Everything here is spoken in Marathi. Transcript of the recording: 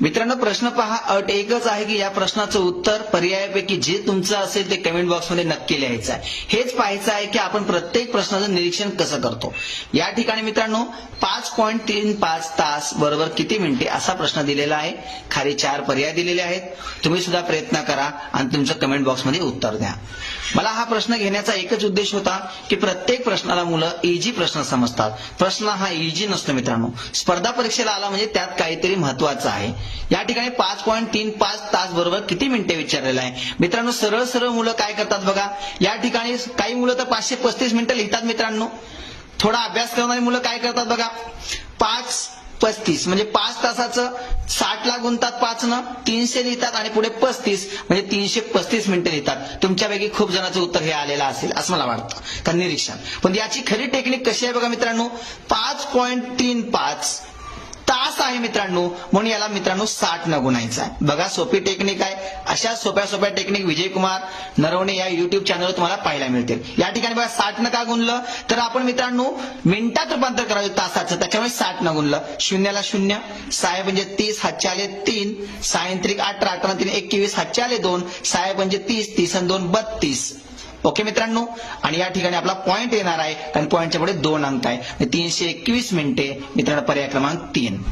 मित्रांनो प्रश्न पहा. अट एकच आहे की या प्रश्नाचं उत्तर पर्यायापैकी जे तुमचं असेल ते कमेंट बॉक्समध्ये नक्की लिहायचं आहे. हेच पाहायचं आहे की आपण प्रत्येक प्रश्नाचं निरीक्षण कसं करतो. या ठिकाणी मित्रांनो पाच पॉईंट तीन पाच तास बरोबर किती मिनिटे असा प्रश्न दिलेला आहे. खाली चार पर्याय दिलेले आहेत. तुम्ही सुद्धा प्रयत्न करा आणि तुमचं कमेंट बॉक्समध्ये उत्तर द्या. मला हा प्रश्न घेण्याचा एकच उद्देश होता की प्रत्येक प्रश्नाला मुलं इजी प्रश्न समजतात. प्रश्न हा इजी नसतो मित्रांनो. स्पर्धा परीक्षेला आला म्हणजे त्यात काहीतरी महत्वाचं आहे. या ठिकाणी पाच पॉईंट तीन पाच तास बरोबर किती मिनिटे विचारलेलं आहे? मित्रांनो सरळ सरळ मुलं काय करतात बघा. या ठिकाणी काही मुलं तर पाचशे पस्तीस मिनिटं लिहितात मित्रांनो. थोडा अभ्यास करणारी मुलं काय करतात बघा. पाच पस्तीस म्हणजे पाच तासाचं साठ ला गुंतात पाच न तीनशे लिहितात आणि पुढे पस्तीस म्हणजे तीनशे पस्तीस मिनिटं लिहितात. तुमच्यापैकी खूप जणांचं उत्तर हे आलेलं असेल असं मला वाटतं. का निरीक्षण. पण याची खरी टेक्निक कशी आहे बघा मित्रांनो पाच पॉईंट तीन पाच आहे मित्रांनो. म्हणून याला मित्रांनो साठ न गुणायचा आहे. बघा सोपी टेक्निक आहे. अशा सोप्या सोप्या टेक्निक विजय कुमार नरवणे या युट्यूब चॅनलवर तुम्हाला पाहायला मिळतील. या ठिकाणी बघा साठ न का गुणलं? तर आपण मित्रांनो मिनिटात रूपांतर करायचं तासाचं. त्याच्यामुळे साठ न गुणलं. शून्याला शून्य साहेब म्हणजे तीस हातचे आले तीन सायंत्रिक अठरा अठरा तीन एकवीस हातचे आले दोन साहेब म्हणजे तीस तीस आणि दोन बत्तीस. ओके मित्रांनो? आणि या ठिकाणी आपला पॉइंट येणार आहे. कारण पॉईंटच्या पुढे दोन अंक आहे. तीनशे एकवीस मिनिटे मित्रांनो पर्याय क्रमांक तीन.